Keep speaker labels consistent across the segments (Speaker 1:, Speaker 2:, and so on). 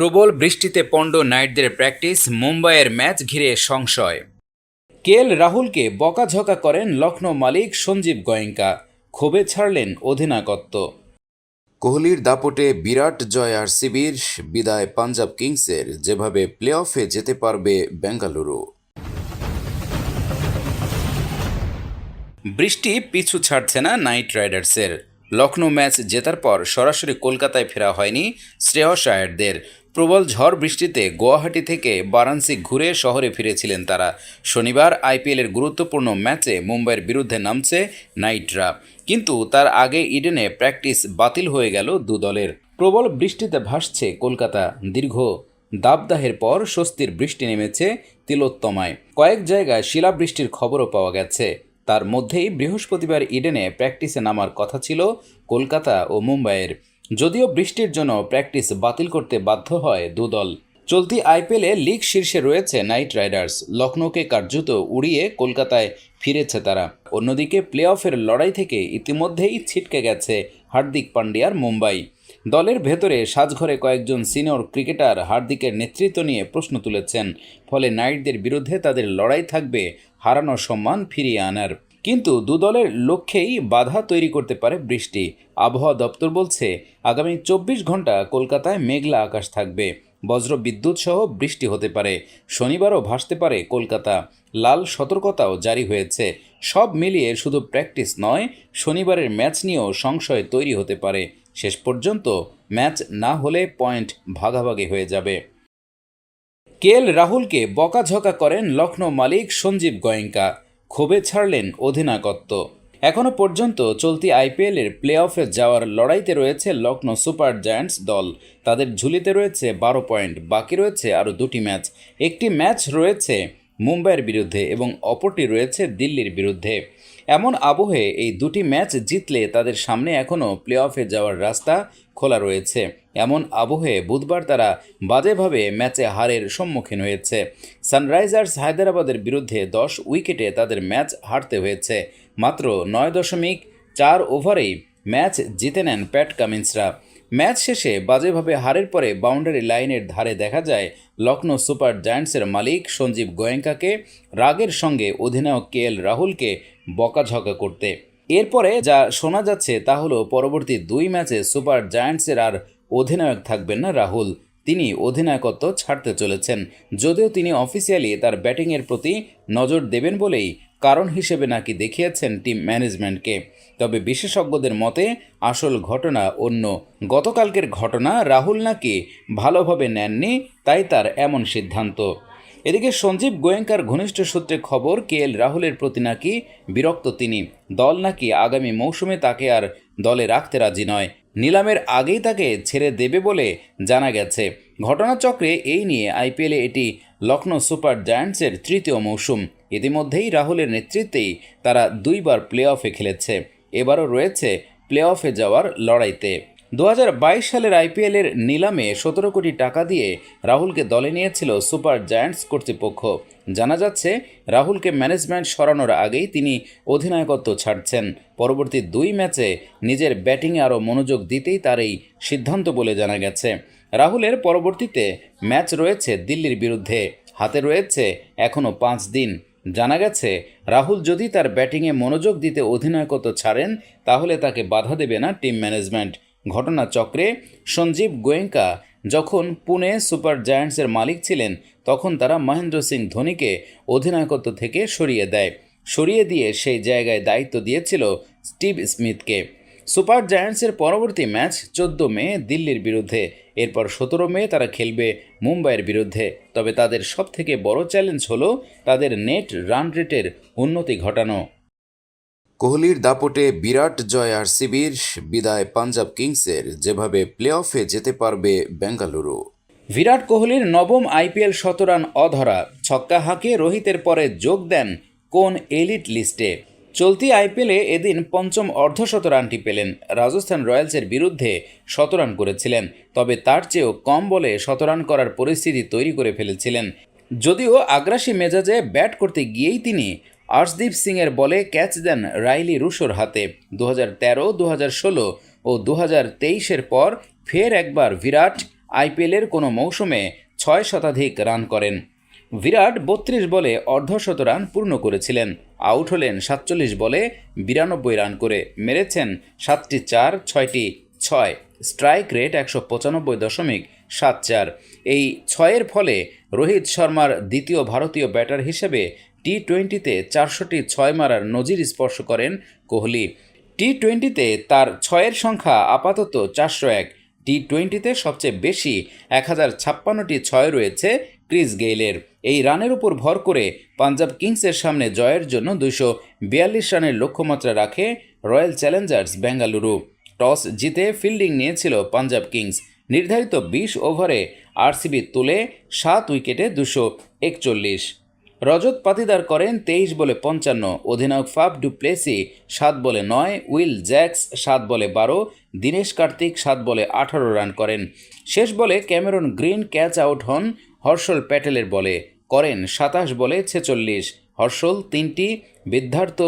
Speaker 1: প্রবল বৃষ্টিতে পণ্ড নাইটদের প্র্যাকটিস মুম্বাইয়ের ম্যাচ ঘিরে সংশয়। কেএল রাহুলকে বকাঝকা করেন লখনৌ মালিক সঞ্জীব গোয়েঙ্কা ক্ষোভে ছাড়লেন অধিনায়কত্ব। কোহলির দাপটে বিরাট জয় আরসিবির বিদায় পাঞ্জাব কিংসের যেভাবে প্লে অফে যেতে পারবে বেঙ্গালুরু। বৃষ্টি পিছু ছাড়ছে না নাইট রাইডার্সের। লখনৌ ম্যাচ জেতার পর সরাসরি কলকাতায় ফেরা হয়নি শ্রেয়স আয়ারদের প্রবল ঝড় বৃষ্টিতে গুয়াহাটি থেকে বারাণসী ঘুরে শহরে ফিরেছিলেন তারা। শনিবার আইপিএলের গুরুত্বপূর্ণ ম্যাচে মুম্বাইয়ের বিরুদ্ধে নামছে নাইটরা। কিন্তু তার আগে ইডেনে প্র্যাকটিস বাতিল হয়ে গেল দু দলের। প্রবল বৃষ্টিতে ভাসছে কলকাতা। দীর্ঘ দাবদাহের পর স্বস্তির বৃষ্টি নেমেছে তিলোত্তমায়। কয়েক জায়গায় শিলাবৃষ্টির খবরও পাওয়া গেছে। তার মধ্যেই বৃহস্পতিবার ইডেনে প্র্যাকটিসে নামার কথা ছিল কলকাতা ও মুম্বাইয়ের। যদিও বৃষ্টির জন্য প্র্যাকটিস বাতিল করতে বাধ্য হয় দুদল। চলতি আইপিএলে লিগ শীর্ষে রয়েছে নাইট রাইডার্স। লখনৌকে কার্যত উড়িয়ে কলকাতায় ফিরেছে তারা। অন্যদিকে প্লে অফের লড়াই থেকে ইতিমধ্যেই ছিটকে গেছে হার্দিক পান্ডিয়ার মুম্বাই। দলের ভেতরে সাজঘরে কয়েকজন সিনিয়র ক্রিকেটার হার্দিকের নেতৃত্ব নিয়ে প্রশ্ন তুলেছেন। ফলে নাইটদের বিরুদ্ধে তাদের লড়াই থাকবে হারানো সম্মান ফিরিয়ে আনার। কিন্তু দুদলের লক্ষ্যেই বাধা তৈরি করতে পারে বৃষ্টি। আবহাওয়া দপ্তর বলছে, আগামী চব্বিশ ঘণ্টা কলকাতায় মেঘলা আকাশ থাকবে। বজ্র বিদ্যুৎ সহ বৃষ্টি হতে পারে। শনিবারও ভাসতে পারে কলকাতা। লাল সতর্কতাও জারি হয়েছে। সব মিলিয়ে শুধু প্র্যাকটিস নয়, শনিবারের ম্যাচ নিয়েও সংশয় তৈরি হতে পারে। শেষ পর্যন্ত ম্যাচ না হলে পয়েন্ট ভাগাভাগি হয়ে যাবে। কেএল রাহুলকে বকাঝকা করেন লখনৌ মালিক সঞ্জীব গোয়েঙ্কা। ক্ষোভে ছাড়লেন অধিনায়কত্ব। এখনও পর্যন্ত চলতি আইপিএলের প্লে অফে যাওয়ার লড়াইতে রয়েছে লখনৌ সুপার জায়ান্টস দল। তাদের ঝুলিতে রয়েছে বারো পয়েন্ট, বাকি রয়েছে আরও দুটি ম্যাচ। একটি ম্যাচ রয়েছে মুম্বাইয়ের বিরুদ্ধে এবং অপরটি রয়েছে দিল্লির বিরুদ্ধে। এমন আবহে এই দুটি ম্যাচ জিতলে তাদের সামনে এখনও প্লে অফে যাওয়ার রাস্তা খোলা রয়েছে। এমন আবহে বুধবার তারা বাজেভাবে ম্যাচে হারের সম্মুখীন হয়েছে। সানরাইজার্স হায়দ্রাবাদের বিরুদ্ধে দশ উইকেটে তাদের ম্যাচ হারতে হয়েছে। মাত্র নয় দশমিক চার ওভারেই ম্যাচ জিতে নেন প্যাট কামিন্সরা। ম্যাচ শেষে বাজেভাবে হারের পরে বাউন্ডারি লাইনের ধারে দেখা যায় লখনৌ সুপার জায়ান্টসের মালিক সঞ্জীব গোয়েঙ্কাকে রাগের সঙ্গে অধিনায়ক কে এল রাহুলকে বকাঝকা করতে। এরপরে যা শোনা যাচ্ছে তা হলো পরবর্তী দুই ম্যাচে সুপার জায়ান্টসের আর অধিনায়ক থাকবেন না রাহুল। তিনি অধিনায়কত্ব ছাড়তে চলেছেন। যদিও তিনি অফিসিয়ালি তার ব্যাটিংয়ের প্রতি নজর দেবেন বলেই কারণ হিসেবে নাকি দেখিয়েছেন টিম ম্যানেজমেন্টকে। তবে বিশেষজ্ঞদের মতে, আসল ঘটনা অন্য। গতকালকের ঘটনা রাহুল নাকি ভালোভাবে নেননি, তাই তার এমন সিদ্ধান্ত। এদিকে সঞ্জীব গোয়েঙ্কার ঘনিষ্ঠ সূত্রে খবর কে এল রাহুলের প্রতি নাকি বিরক্ত তিনি। দল নাকি আগামী মৌসুমে তাকে আর দলে রাখতে রাজি নয়। নিলামের আগেই তাকে ছেড়ে দেবে বলে জানা গেছে। ঘটনাচক্রে এই নিয়ে আইপিএলে এটি লখনৌ সুপার জায়ান্টসের তৃতীয় মৌসুম। ইতিমধ্যেই রাহুলের নেতৃত্বেই তারা দুইবার প্লে অফে খেলেছে। এবারও রয়েছে প্লে অফে যাওয়ার লড়াইতে। দু হাজার বাইশ সালের আইপিএলের নিলামে সতেরো কোটি টাকা দিয়ে রাহুলকে দলে নিয়েছিল সুপার জায়ান্টস কর্তৃপক্ষ। জানা যাচ্ছে, রাহুলকে ম্যানেজমেন্ট সরানোর আগেই তিনি অধিনায়কত্ব ছাড়ছেন। পরবর্তী দুই ম্যাচে নিজের ব্যাটিংয়ে আরও মনোযোগ দিতেই তার এই সিদ্ধান্ত বলে জানা গেছে। রাহুলের পরবর্তীতে ম্যাচ রয়েছে দিল্লির বিরুদ্ধে, হাতে রয়েছে এখনও পাঁচ দিন। জানা গেছে, রাহুল যদি তার ব্যাটিংয়ে মনোযোগ দিতে অধিনায়কত্ব ছাড়েন, তাহলে তাকে বাধা দেবে না টিম ম্যানেজমেন্ট। ঘটনাচক্রে সঞ্জীব গোয়েঙ্কা যখন পুনে সুপার জায়ান্টসের মালিক ছিলেন, তখন তারা মহেন্দ্র সিং ধোনিকে অধিনায়কত্ব থেকে সরিয়ে দেয়। সরিয়ে দিয়ে সেই জায়গায় দায়িত্ব দিয়েছিল স্টিভ স্মিথকে। সুপার জায়ান্টসের পরবর্তী ম্যাচ চোদ্দ মে দিল্লির বিরুদ্ধে। এরপর সতেরো মে তারা খেলবে মুম্বাইয়ের বিরুদ্ধে। তবে তাদের সবথেকে বড় চ্যালেঞ্জ হলো তাদের নেট রান রেটের উন্নতি ঘটানো। কোহলির দাপটে বিরাট জয় আরসিবির বিদায় পাঞ্জাব কিংসের, যেভাবে প্লে অফে যেতে পারবে বেঙ্গালুরু। বিরাট কোহলির নবম আইপিএল শতরান অধরা, ছক্কা হাঁকে রোহিতের পরে যোগ দেন কোন এলিট লিস্টে। চলতি আইপিএলে এদিন পঞ্চম অর্ধশত রানটি পেলেন। রাজস্থান রয়্যালসের বিরুদ্ধে শতরান করেছিলেন, তবে তার চেয়েও কম বলে শতরান করার পরিস্থিতি তৈরি করে ফেলেছিলেন। যদিও আগ্রাসী মেজাজে ব্যাট করতে গিয়েই তিনি আর্শদীপ সিংয়ের বলে ক্যাচ দেন রাইলি রুশোর হাতে। দু হাজার তেরো দু হাজার ষোলো ও দু হাজার তেইশের পর ফের একবার বিরাট আইপিএলের কোনো মৌসুমে ছয় শতাধিক রান করেন। বিরাট বত্রিশ বলে অর্ধশত রান পূর্ণ করেছিলেন। আউট হলেন সাতচল্লিশ বলে বিরানব্বই রান করে। মেরেছেন সাতটি চার, ছয়টি ছয়। স্ট্রাইক রেট একশো পঁচানব্বই দশমিক সাত চার। এই ছয়ের ফলে রোহিত শর্মার দ্বিতীয় ভারতীয় ব্যাটার হিসেবে টি টোয়েন্টিতে চারশোটি ছয় মারার নজির স্পর্শ করেন কোহলি। টি টোয়েন্টিতে তার ছয়ের সংখ্যা আপাতত চারশো এক। টি টোয়েন্টিতে সবচেয়ে বেশি এক হাজার ছাপ্পান্নটি ছয় রয়েছে ক্রিস গেইলের। এই রানের উপর ভর করে পাঞ্জাব কিংসের সামনে জয়ের জন্য দুশো বিয়াল্লিশ রানের লক্ষ্যমাত্রা রাখে রয়্যাল চ্যালেঞ্জার্স বেঙ্গালুরু। টস জিতে ফিল্ডিং নিয়েছিল পাঞ্জাব কিংস। নির্ধারিত বিশ ওভারে আরসিবি তুলে সাত উইকেটে দুশো একচল্লিশ। রজত পাতিদার করেন তেইশ বলে পঞ্চান্ন, অধিনায়ক ফাফ ডু প্লেসি সাত বলে নয়, উইল জ্যাক্স সাত বলে বারো, দীনেশ কার্তিক সাত বলে আঠারো রান করেন। শেষ বলে ক্যামেরন গ্রিন ক্যাচ আউট হন, হর্ষল প্যাটেলের বলে করেন সাতাশ বলে ছেচল্লিশ, হর্ষল তিনটি বিদ্যার্থ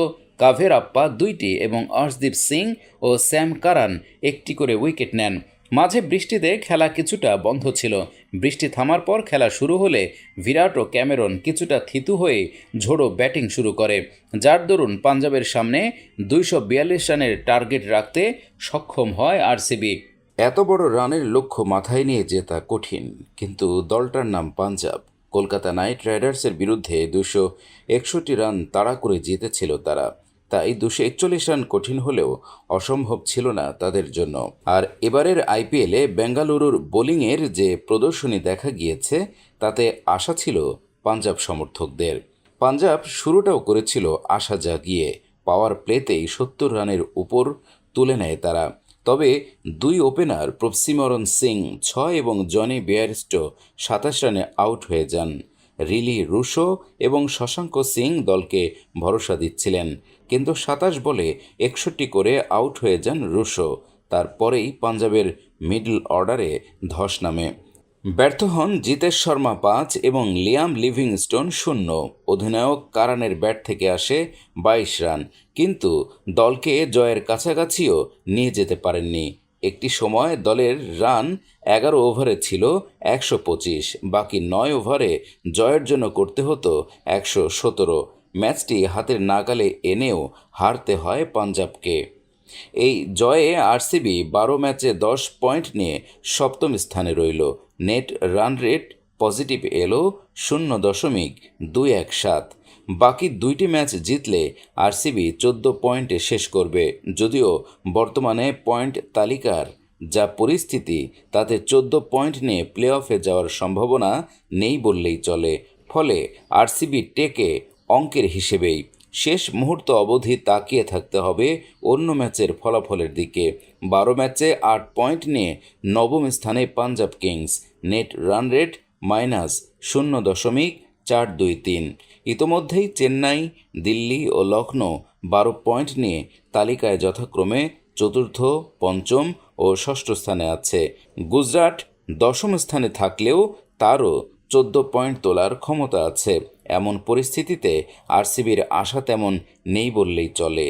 Speaker 1: কাভেরাপ্পা দুইটি এবং অর্শদীপ সিং ও স্যাম কারান একটি করে উইকেট নেন। মাঝে বৃষ্টিতে খেলা কিছুটা বন্ধ ছিল। বৃষ্টি থামার পর খেলা শুরু হলে বিরাট ও ক্যামেরন কিছুটা থিতু হয়ে ঝোড়ো ব্যাটিং শুরু করে। যার দরুন পাঞ্জাবের সামনে দুইশো বিয়াল্লিশ রানের টার্গেট রাখতে সক্ষম হয় আরসিবি। এত বড় রানের লক্ষ্য মাথায় নিয়ে জেতা কঠিন, কিন্তু দলটার নাম পাঞ্জাব। কলকাতা নাইট রাইডার্সের বিরুদ্ধে দুশো একষট্টি রান তাড়া করে জিতেছিল তারা। তাই দুশো একচল্লিশ রান কঠিন হলেও অসম্ভব ছিল না তাদের জন্য। আর এবারের আইপিএলে বেঙ্গালুরুর বোলিংয়ের যে প্রদর্শনী দেখা গিয়েছে, তাতে আশা ছিল পাঞ্জাব সমর্থকদের। পাঞ্জাব শুরুটাও করেছিল আশা জাগিয়ে। পাওয়ার প্লেতেই সত্তর রানের উপর তুলে নেয় তারা। তবে দুই ওপেনার প্রফসিমরন সিং ছয় এবং জনি বেয়ারস্টো সাতাশ রানে আউট হয়ে যান। রিলি রুশো এবং শশাঙ্ক সিং দলকে ভরসা দিচ্ছিলেন। কিন্তু সাতাশ বলে একষট্টি করে আউট হয়ে যান রুশো। তারপরেই পাঞ্জাবের মিডল অর্ডারে ধস নামে। ব্যর্থ হন জিতেশ শর্মা পাঁচ এবং লিয়াম লিভিংস্টোন শূন্য। অধিনায়ক কারানের ব্যাট থেকে আসে বাইশ রান। কিন্তু দলকে জয়ের কাছাকাছিও নিয়ে যেতে পারেননি। একটি সময় দলের রান এগারো ওভারে ছিল একশো পঁচিশ, বাকি নয় ওভারে জয়ের জন্য করতে হতো একশো সতেরো। ম্যাচটি হাতের নাগালে এনেও হারতে হয় পাঞ্জাবকে। এই জয়ে আরসিবি বারো ম্যাচে দশ পয়েন্ট নিয়ে সপ্তম স্থানে রইল। নেট রান রেট পজিটিভ এলো শূন্য দশমিক দুই এক সাত। বাকি দুইটি ম্যাচ জিতলে আরসিবি চোদ্দ পয়েন্টে শেষ করবে। যদিও বর্তমানে পয়েন্ট তালিকার যা পরিস্থিতি, তাতে চোদ্দ পয়েন্ট নিয়ে প্লে অফে যাওয়ার সম্ভাবনা নেই বললেই চলে। ফলে আরসিবি টেকে অঙ্কের হিসেবেই। শেষ মুহূর্ত অবধি তাকিয়ে থাকতে হবে অন্য ম্যাচের ফলাফলের দিকে। বারো ম্যাচে আট পয়েন্ট নিয়ে নবম স্থানে Punjab kings. Net run rate minus শূন্য দশমিক চার দুই তিন। ইতোমধ্যেই চেন্নাই, দিল্লি ও লখনৌ বারো পয়েন্ট নিয়ে তালিকায় যথাক্রমে চতুর্থ, পঞ্চম ও ষষ্ঠ স্থানে আছে। গুজরাট দশম স্থানে থাকলেও তারও চোদ্দ পয়েন্ট তোলার ক্ষমতা আছে। এমন পরিস্থিতিতে আরসিবির আশা তেমন নেই বললেই চলে।